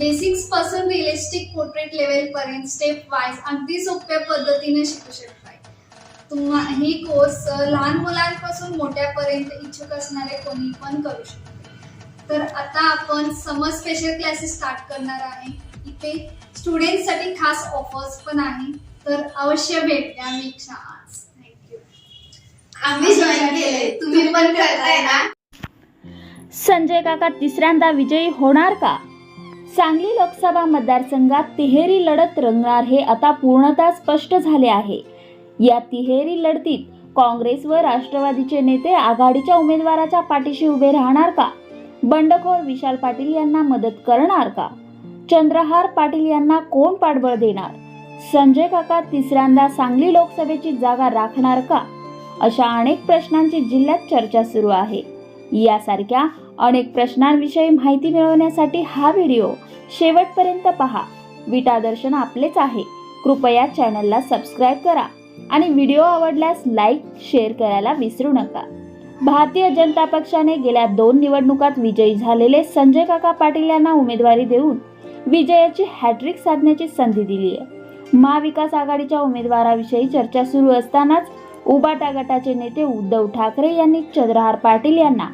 बेसिक्सपासून realistic portrait level पर्यंत step wise अगदी सोप्या पद्धतीने शिकू शकताय. तुम्हा ही कोर्स लहान मुलांपासून मोठ्यापर्यंत इच्छुक असणारे कोणी पण करू शकते. तर आता आपण समर स्पेशल क्लासेस स्टार्ट करणार आहे. इथे स्टुडंटसाठी खास ऑफर्स पण आहे. तर अवश्य भेट द्या आर्ट्स थँक्यू आम्ही जॉईन केले तुम्ही पण करताय ना? संजय काका तिसऱ्यांदा विजयी होणार का? सांगली लोकसभा मतदारसंघात तिहेरी लढत रंगणार हे आता पूर्णतः स्पष्ट झाले आहे. या तिहेरी लढतीत काँग्रेस व राष्ट्रवादीचे नेते आघाडीच्या उमेदवाराच्या पाठीशी उभे राहणार का? बंडखोर विशाल पाटील यांना मदत करणार का? चंद्रहार पाटील यांना कोण पाठबळ देणार? संजय काका तिसऱ्यांदा सांगली लोकसभेची जागा राखणार का? अशा अनेक प्रश्नांची जिल्ह्यात चर्चा सुरू आहे. यासारख्या अनेक प्रश्नांविषयी माहिती मिळवण्यासाठी हा व्हिडिओ शेवटपर्यंत पहा. विटा दर्शन आपलेच आहे. कृपया चॅनलला सबस्क्राईब करा आणि व्हिडिओ आवडल्यास लाईक शेअर करायला विसरू नका. भारतीय जनता पक्षाने गेल्या दोन निवडणुकात विजयी झालेले संजय काका पाटील यांना उमेदवारी देऊन विजयाची हॅट्रिक साधण्याची संधी दिली आहे. महाविकास आघाडीच्या उमेदवाराविषयी चर्चा सुरू असतानाच उबाटा गटाचे नेते उद्धव ठाकरे यांनी चंद्रहार पाटील यांना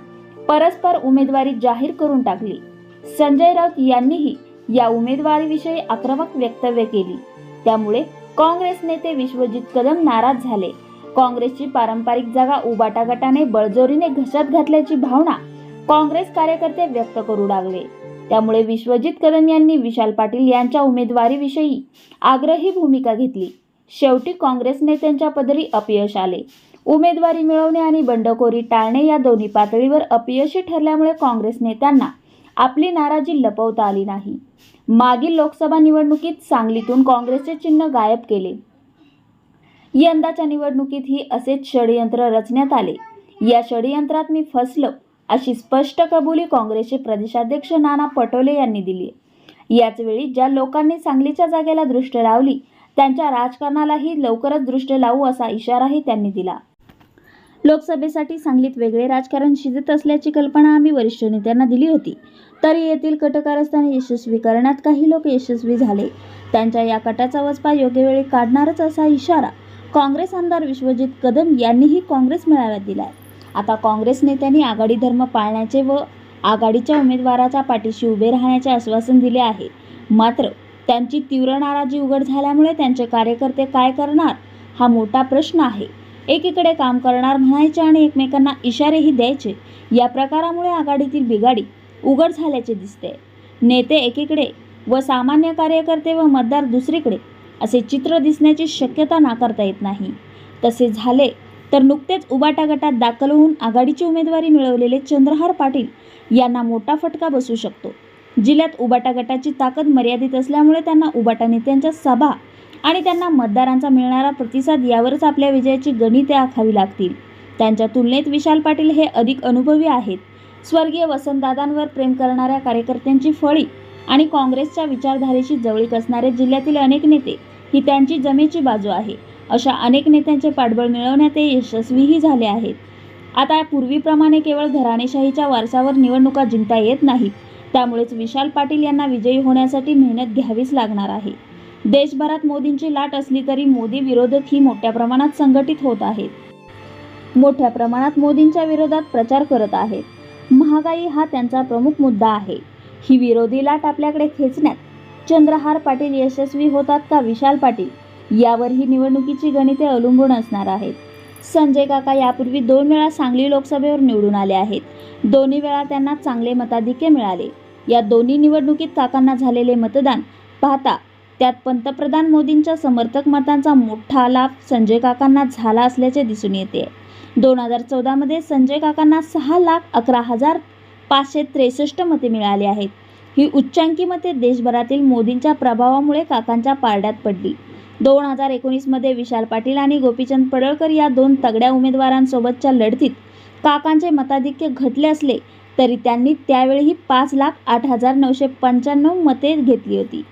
परस्पर उमेदवारी जाहीर करून टाकली. संजय राऊत यांनीही या उमेदवारीविषयी आक्रमक वक्तव्य केली. त्यामुळे काँग्रेस नेते विश्वजित कदम नाराज झाले. काँग्रेसची पारंपरिक जागा उबाटा गटाने बळजोरीने घशात घातल्याची भावना काँग्रेस कार्यकर्ते व्यक्त करू लागले. त्यामुळे विश्वजित कदम यांनी विशाल पाटील यांच्या उमेदवारीविषयी आग्रही भूमिका घेतली. शेवटी काँग्रेस नेत्यांच्या पदरी अपयश आले. उमेदवारी मिळवणे आणि बंडखोरी टाळणे या दोन्ही पातळीवर अपयशी ठरल्यामुळे काँग्रेस नेत्यांना आपली नाराजी लपवता आली नाही. मागील लोकसभा निवडणुकीत सांगलीतून काँग्रेसचे चिन्ह गायब केले. यंदाच्या निवडणुकीतही असेच षडयंत्र रचण्यात आले. या षडयंत्रात मी फसलो अशी स्पष्ट कबुली काँग्रेसचे प्रदेशाध्यक्ष नाना पटोले यांनी दिली. याचवेळी ज्या लोकांनी सांगलीच्या जागेला दृष्ट लावली त्यांच्या राजकारणालाही लवकरच दृष्ट लावू असा इशाराही त्यांनी दिला. लोकसभेसाठी सांगलीत वेगळे राजकारण शिजत असल्याची कल्पना आम्ही वरिष्ठ नेत्यांना दिली होती. तरी येथील कटकारस्थाने यशस्वी करण्यात काही लोक यशस्वी झाले. त्यांच्या या कटाचा वचपा योग्य वेळी काढणारच असा इशारा काँग्रेस आमदार विश्वजित कदम यांनीही काँग्रेस मेळाव्यात दिलाय. आता काँग्रेस नेत्यांनी आघाडी धर्म पाळण्याचे व आघाडीच्या उमेदवाराच्या पाठीशी उभे राहण्याचे आश्वासन दिले आहे. मात्र त्यांची तीव्र नाराजी उघड झाल्यामुळे त्यांचे कार्यकर्ते काय करणार हा मोठा प्रश्न आहे. एकीकडे काम करणार म्हणायचे आणि एकमेकांना इशारेही द्यायचे. या प्रकारामुळे आघाडीतील बिघाडी उघड झाल्याचे दिसते. नेते एकीकडे व सामान्य कार्यकर्ते व मतदार दुसरीकडे असे चित्र दिसण्याची शक्यता नाकारता येत नाही. तसे झाले तर नुकतेच उबाटा गटात दाखल होऊन आघाडीची उमेदवारी मिळवलेले चंद्रहार पाटील यांना मोठा फटका बसू शकतो. जिल्ह्यात उबाटा गटाची ताकद मर्यादित असल्यामुळे त्यांना उबाटा नेत्यांच्या सभा आणि त्यांना मतदारांचा मिळणारा प्रतिसाद यावरच आपल्या विजयाची गणिते आखावी लागतील. त्यांच्या तुलनेत विशाल पाटील हे अधिक अनुभवी आहेत. स्वर्गीय वसंतदादांवर प्रेम करणाऱ्या कार्यकर्त्यांची फळी आणि काँग्रेसच्या विचारधारेशी जवळीक असणारे जिल्ह्यातील अनेक नेते ही त्यांची जमेची बाजू आहे. अशा अनेक नेत्यांचे पाठबळ मिळवण्यात ते यशस्वीही झाले आहेत. आता पूर्वीप्रमाणे केवळ घराणेशाहीच्या वारसावर निवडणुका जिंकता येत नाहीत. त्यामुळेच विशाल पाटील यांना विजयी होण्यासाठी मेहनत घ्यावीच लागणार आहे. देशभरात मोदींची लाट असली तरी मोदी विरोधक ही मोठ्या प्रमाणात संघटित होत आहेत. मोठ्या प्रमाणात मोदींच्या विरोधात प्रचार करत आहेत. महागाई हा त्यांचा प्रमुख मुद्दा आहे. ही विरोधी लाट आपल्याकडे खेचण्यात चंद्रहार पाटील यशस्वी होतात का विशाल पाटील? यावर ही निवडणुकीची गणिते अवलंबून असणार आहेत. संजय काका यापूर्वी दोन वेळा सांगली लोकसभेवर निवडून आले आहेत. दोन्ही वेळा त्यांना चांगले मताधिक्य मिळाले. या दोन्ही निवडणुकीत काकांना झालेले मतदान पाहता त्यात पंतप्रधान मोदींच्या समर्थक मतांचा मोठा लाभ संजय काकांना झाला असल्याचे दिसून येते. दोन हजार चौदामध्ये संजय काकांना सहा लाख अकरा हजार पाचशे त्रेसष्ट मते मिळाली आहेत. ही उच्चांकी मते देशभरातील मोदींच्या प्रभावामुळे काकांच्या पारड्यात पडली. दोन हजार एकोणीसमध्ये विशाल पाटील आणि गोपीचंद पडळकर या दोन तगड्या उमेदवारांसोबतच्या लढतीत काकांचे मताधिक्य घटले असले तरी त्यांनी त्यावेळीही पाच लाख आठ हजार नऊशे पंच्याण्णव मते घेतली होती.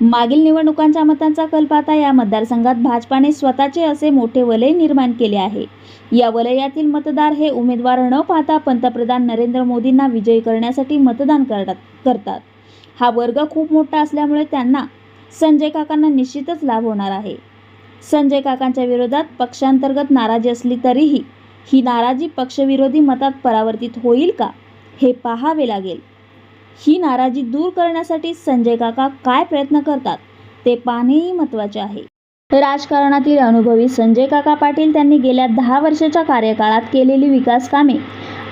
मागील निवडणुकांच्या मतांचा कल पाहता या मतदारसंघात भाजपाने स्वतःचे असे मोठे वलय निर्माण केले आहे. या वलयातील मतदार हे उमेदवार न पाहता पंतप्रधान नरेंद्र मोदींना विजयी करण्यासाठी मतदान करतात करतात. हा वर्ग खूप मोठा असल्यामुळे त्यांना संजय काकांना निश्चितच लाभ होणार आहे. संजय काकांच्या विरोधात पक्षांतर्गत नाराजी असली तरीही ही नाराजी पक्षविरोधी मतात परावर्तित होईल का हे पाहावे लागेल. ही नाराजी दूर करण्यासाठी संजय काका काय प्रयत्न करतात ते पाहणेही महत्त्वाचे आहे. राजकारणातील अनुभवी संजय काका पाटील त्यांनी गेल्या दहा वर्षाच्या कार्यकाळात केलेली विकास कामे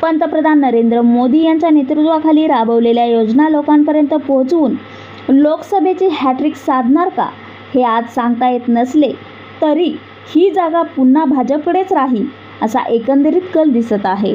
पंतप्रधान नरेंद्र मोदी यांच्या नेतृत्वाखाली राबवलेल्या योजना लोकांपर्यंत पोहोचवून लोकसभेची हॅट्रिक साधणार का हे आज सांगता येत नसले तरी ही जागा पुन्हा भाजपकडेच राहील असा एकंदरीत कल दिसत आहे.